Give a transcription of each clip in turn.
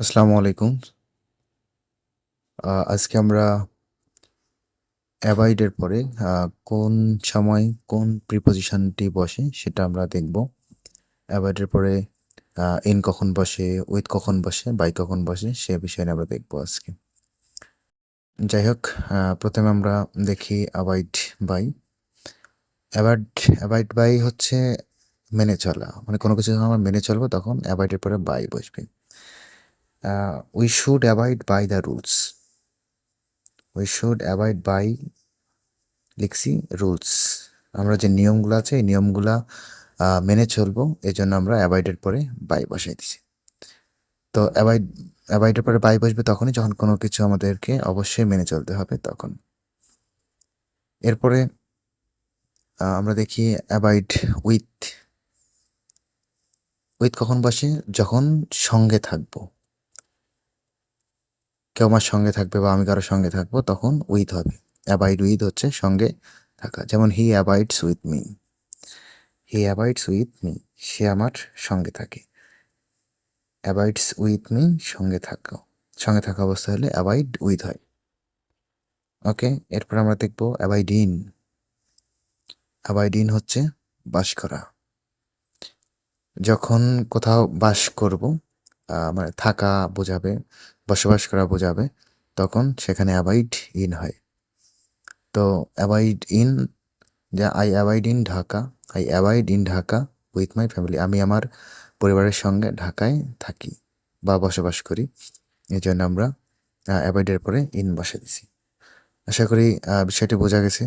আসসালামু আলাইকুম। আজকে আমরা অ্যাভয়েডের পরে কোন সময় কোন প্রিপোজিশনটি বসে সেটা আমরা দেখব। অ্যাভয়েডের পরে ইন কখন বসে উইথ কখন বসে বাই কখন বসে, সে বিষয়ে আমরা দেখব আজকে। যাই হোক প্রথমে আমরা দেখি avoid by avoid avoid by হচ্ছে মেনে চলা। মানে কোনো কিছু যখন আমরা মেনে চলবো তখন অ্যাভয়েডের পরে বাই বসবে। We should avoid by the rules we should avoid by লিখছি রুলস আমরা যে নিয়মগুলো আছে, এই নিয়মগুলা মেনে চলবো এই জন্য আমরা অ্যাভয়েডের পরে বাই বসাই দিছি। তো অ্যাভয়েড অ্যাভয়েডের পরে বাই বসবে তখনই যখন কোনো কিছু আমাদেরকে অবশ্যই মেনে চলতে হবে তখন। এরপরে আমরা দেখি অ্যাভয়েড উইথ উইথ কখন বসে? যখন সঙ্গে থাকব। কেউ আমার সঙ্গে থাকবে বা আমি কারোর সঙ্গে থাকব, তখন উইথ হবে। অ্যাবাইড উইথ হচ্ছে সঙ্গে থাকা। যেমন he abides with me he abides with me সে আমার সঙ্গে থাকে। অ্যাবাইডস উইথ মি সঙ্গে থাকা। সঙ্গে থাকা অবস্থা হলে অ্যাবাইড উইথ হয়। ওকে এরপর আমরা দেখব অ্যাবাইড ইন অ্যাবাইড ইন হচ্ছে বাস করা। যখন কোথাও বাস করব মানে থাকা বোঝাবে, বসবাস করা বোঝাবে, তখন সেখানে অ্যাবাইড ইন হয়। তো অ্যাবাইড ইন যা I abide in Dhaka I abide in Dhaka with my family আমি আমার পরিবারের সঙ্গে ঢাকায় থাকি বা বসবাস করি এই জন্য আমরা অ্যাবাইডের পরে ইন বসে দিছি। আশা করি বিষয়টি বোঝা গেছে।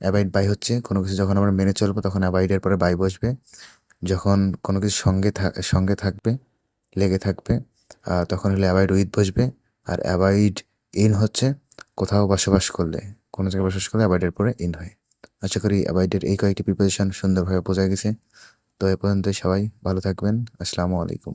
অ্যাবাইড বাই হচ্ছে কোনো কিছু যখন আমরা মেনে চলবো, তখন অ্যাবাইডের পরে বাই বসবে। যখন কোনো কিছু সঙ্গে সঙ্গে থাকবে লেগে থাকবে। তখন হলে অ্যাভয়েড উইথ বসবে। আর অ্যাভয়েড ইন হচ্ছে কোথাও বসবাস করলে। কোনো জায়গায় বসবাস করলে অ্যাভয়েডের পরে ইন হয়। আশা করি অ্যাভয়েডের এই কয়েকটি প্রিপারেশান সুন্দরভাবে বোঝা গেছে। তো এ পর্যন্ত সবাই ভালো থাকবেন। আসসালামু আলাইকুম।